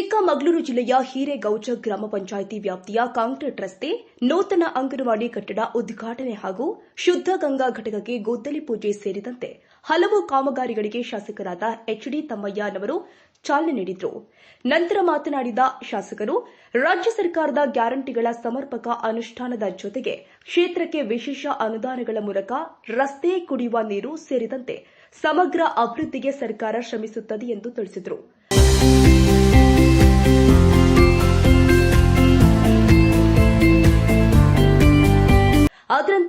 ಚಿಕ್ಕಮಗಳೂರು ಜಿಲ್ಲೆಯ ಹಿರೇಗೌಚ ಗ್ರಾಮ ಪಂಚಾಯಿತಿ ವ್ಯಾಪ್ತಿಯ ಕಾಂಕ್ರೀಟ್ ರಸ್ತೆ ನೂತನ ಅಂಗನವಾಡಿ ಕಟ್ಟಡ ಉದ್ಘಾಟನೆ ಹಾಗೂ ಶುದ್ದ ಗಂಗಾ ಘಟಕಕ್ಕೆ ಗುದ್ದಲಿ ಪೂಜೆ ಸೇರಿದಂತೆ ಹಲವು ಕಾಮಗಾರಿಗಳಿಗೆ ಶಾಸಕರಾದ ಎಚ್ಡಿ ತಮ್ಮಯ್ಯನವರು ಚಾಲನೆ ನೀಡಿದರು. ನಂತರ ಮಾತನಾಡಿದ ಶಾಸಕರು, ರಾಜ್ಯ ಸರ್ಕಾರದ ಗ್ಯಾರಂಟಿಗಳ ಸಮರ್ಪಕ ಅನುಷ್ಠಾನದ ಜೊತೆಗೆ ಕ್ಷೇತ್ರಕ್ಕೆ ವಿಶೇಷ ಅನುದಾನಗಳ ಮೂಲಕ ರಸ್ತೆ ಕುಡಿಯುವ ನೀರು ಸೇರಿದಂತೆ ಸಮಗ್ರ ಅಭಿವೃದ್ಧಿಗೆ ಸರ್ಕಾರ ಶ್ರಮಿಸುತ್ತದೆ ಎಂದು ತಿಳಿಸಿದರು.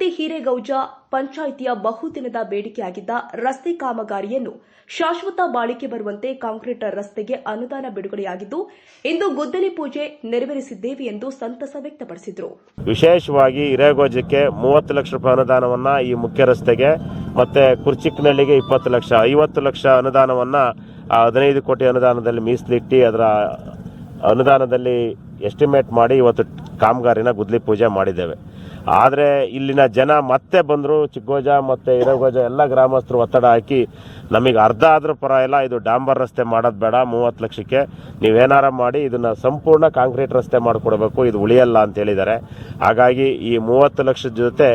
ಅದರಂತೆ ಹಿರೇಗೌಜ ಪಂಚಾಯಿತಿಯ ಬಹುದಿನದ ಬೇಡಿಕೆಯಾಗಿದ್ದ ರಸ್ತೆ ಕಾಮಗಾರಿಯನ್ನು ಶಾಶ್ವತ ಬಾಳಿಕೆ ಬರುವಂತೆ ಕಾಂಕ್ರೀಟ್ ರಸ್ತೆಗೆ ಅನುದಾನ ಬಿಡುಗಡೆಯಾಗಿದ್ದು, ಇಂದು ಗುದ್ದಲಿ ಪೂಜೆ ನೆರವೇರಿಸಿದ್ದೇವೆ ಎಂದು ಸಂತಸ ವ್ಯಕ್ತಪಡಿಸಿದರು. ವಿಶೇಷವಾಗಿ ಹಿರೇಗೋಜಕ್ಕೆ ಮೂವತ್ತು ಲಕ್ಷ ರೂಪಾಯಿ ಅನುದಾನವನ್ನ ಈ ಮುಖ್ಯ ರಸ್ತೆಗೆ ಮತ್ತೆ ಕುರ್ಚಿಕ್ನಳ್ಳಿಗೆ ಇಪ್ಪತ್ತು ಲಕ್ಷ, ಐವತ್ತು ಲಕ್ಷ ಅನುದಾನವನ್ನ ಹದಿನೈದು ಕೋಟಿ ಅನುದಾನದಲ್ಲಿ ಮೀಸಲಿಟ್ಟು ಅದರ ಅನುದಾನದಲ್ಲಿ ಎಸ್ಟಿಮೇಟ್ ಮಾಡಿ ಇವತ್ತು ಕಾಮಗಾರಿನ ಗುದ್ದಲಿ ಪೂಜೆ ಮಾಡಿದ್ದೇವೆ. ಆದರೆ ಇಲ್ಲಿನ ಜನ ಮತ್ತೆ ಬಂದರು, ಚಿಕ್ಕೋಜ ಮತ್ತು ಹಿರೇಗೋಜ ಎಲ್ಲ ಗ್ರಾಮಸ್ಥರು ಒತ್ತಡ ಹಾಕಿ, ನಮಗೆ ಅರ್ಧ ಪರ ಇಲ್ಲ ಇದು ಡಾಂಬರ್ ರಸ್ತೆ ಮಾಡೋದು ಬೇಡ, ಮೂವತ್ತು ಲಕ್ಷಕ್ಕೆ. ನೀವೇನಾರ ಮಾಡಿ ಇದನ್ನ ಸಂಪೂರ್ಣ ಕಾಂಕ್ರೀಟ್ ರಸ್ತೆ ಮಾಡಿಕೊಡ್ಬೇಕು, ಇದು ಉಳಿಯಲ್ಲ ಅಂತ ಹೇಳಿದ್ದಾರೆ. ಹಾಗಾಗಿ ಈ ಮೂವತ್ತು ಲಕ್ಷದ ಜೊತೆ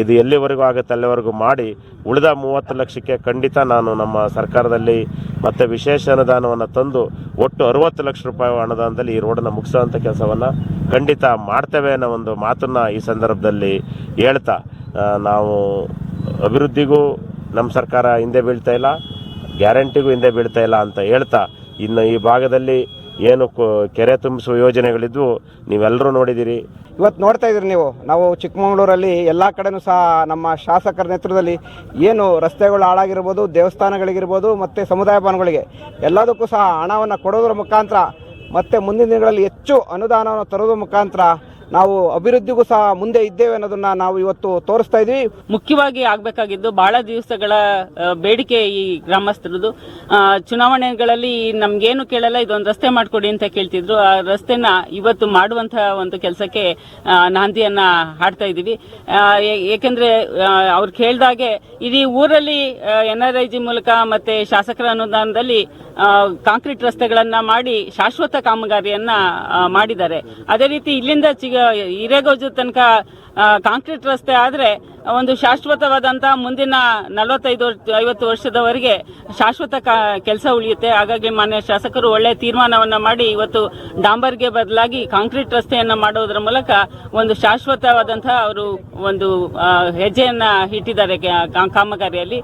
ಇದು ಎಲ್ಲಿವರೆಗೂ ಆಗುತ್ತೆ ಅಲ್ಲಿವರೆಗೂ ಮಾಡಿ, ಉಳಿದ ಮೂವತ್ತು ಲಕ್ಷಕ್ಕೆ ಖಂಡಿತ ನಾನು ನಮ್ಮ ಸರ್ಕಾರದಲ್ಲಿ ಮತ್ತೆ ವಿಶೇಷ ಅನುದಾನವನ್ನು ತಂದು, ಒಟ್ಟು ಅರವತ್ತು ಲಕ್ಷ ರೂಪಾಯಿ ಅನುದಾನದಲ್ಲಿ ಈ ರೋಡನ್ನು ಮುಗಿಸುವಂಥ ಕೆಲಸವನ್ನು ಖಂಡಿತ ಮಾಡ್ತೇವೆ ಅನ್ನೋ ಒಂದು ಮಾತನ್ನ ಈ ಸಂದರ್ಭದಲ್ಲಿ ಹೇಳ್ತಾ ನಾವು ಅಭಿವೃದ್ಧಿಗೂ ನಮ್ಮ ಸರ್ಕಾರ ಹಿಂದೆ ಬೀಳ್ತಾ ಇಲ್ಲ, ಗ್ಯಾರಂಟಿಗೂ ಹಿಂದೆ ಬೀಳ್ತಾ ಇಲ್ಲ ಅಂತ ಹೇಳ್ತಾ, ಇನ್ನು ಈ ಭಾಗದಲ್ಲಿ ಏನು ಕೆರೆ ತುಂಬಿಸುವ ಯೋಜನೆಗಳಿದ್ವು, ನೀವೆಲ್ಲರೂ ನೋಡಿದ್ದೀರಿ ಇವತ್ತು ನೋಡ್ತಾ ಇದ್ದೀರಿ ನೀವು, ನಾವು ಚಿಕ್ಕಮಗಳೂರಲ್ಲಿ ಎಲ್ಲ ಕಡೆನೂ ಸಹ ನಮ್ಮ ಶಾಸಕರ ನೇತೃತ್ವದಲ್ಲಿ ಏನು ರಸ್ತೆಗಳು ಹಾಳಾಗಿರ್ಬೋದು, ದೇವಸ್ಥಾನಗಳಿಗಿರ್ಬೋದು, ಮತ್ತು ಸಮುದಾಯ ಭವನಗಳಿಗೆ ಎಲ್ಲದಕ್ಕೂ ಸಹ ಹಣವನ್ನು ಕೊಡೋದ್ರ ಮುಖಾಂತರ, ಮತ್ತು ಮುಂದಿನ ದಿನಗಳಲ್ಲಿ ಹೆಚ್ಚು ಅನುದಾನವನ್ನು ತರೋದ್ರ ಮುಖಾಂತರ ನಾವು ಅಭಿವೃದ್ಧಿಗೂ ಸಹ ಮುಂದೆ ಇದ್ದೇವೆ ಅನ್ನೋದನ್ನ ನಾವು ಇವತ್ತು ತೋರಿಸ್ತಾ ಇದ್ವಿ. ಮುಖ್ಯವಾಗಿ ಆಗ್ಬೇಕಾಗಿದ್ದು ಬಹಳ ದಿವಸಗಳ ಬೇಡಿಕೆ ಈ ಗ್ರಾಮಸ್ಥರದು ಚುನಾವಣೆಗಳಲ್ಲಿ ನಮ್ಗೇನು ಕೇಳಲ್ಲ, ಇದೊಂದು ರಸ್ತೆ ಮಾಡಿಕೊಡಿ ಅಂತ ಕೇಳ್ತಿದ್ರು. ಆ ರಸ್ತೆನ ಇವತ್ತು ಮಾಡುವಂತಹ ಒಂದು ಕೆಲಸಕ್ಕೆ ನಾಂದಿಯನ್ನ ಹಾಡ್ತಾ ಏ- ಏಕೆಂದ್ರೆ ಅವ್ರು ಕೇಳ್ದಾಗೆ ಇಡೀ ಊರಲ್ಲಿ ಎನ್ ಆರ್ ಐ ಜಿ ಮೂಲಕ ಮತ್ತೆ ಶಾಸಕರ ಅನುದಾನದಲ್ಲಿ ಕಾಂಕ್ರೀಟ್ ರಸ್ತೆಗಳನ್ನ ಮಾಡಿ ಶಾಶ್ವತ ಕಾಮಗಾರಿಯನ್ನ ಮಾಡಿದ್ದಾರೆ. ಅದೇ ರೀತಿ ಇಲ್ಲಿಂದ ಹಿರೇಗೌಜು ತನಕ ಕಾಂಕ್ರೀಟ್ ರಸ್ತೆ ಆದರೆ ಒಂದು ಶಾಶ್ವತವಾದಂತಹ ಮುಂದಿನ ನಲವತ್ತೈದು ಐವತ್ತು ವರ್ಷದವರೆಗೆ ಶಾಶ್ವತ ಕೆಲಸ ಉಳಿಯುತ್ತೆ. ಹಾಗಾಗಿ ಮಾನ್ಯ ಶಾಸಕರು ಒಳ್ಳೆ ತೀರ್ಮಾನವನ್ನು ಮಾಡಿ ಇವತ್ತು ಡಾಂಬರ್ಗೆ ಬದಲಾಗಿ ಕಾಂಕ್ರೀಟ್ ರಸ್ತೆಯನ್ನು ಮಾಡೋದ್ರ ಮೂಲಕ ಒಂದು ಶಾಶ್ವತವಾದಂತಹ ಅವರು ಒಂದು ಹೆಜ್ಜೆಯನ್ನು ಇಟ್ಟಿದ್ದಾರೆ ಕಾಮಗಾರಿಯಲ್ಲಿ.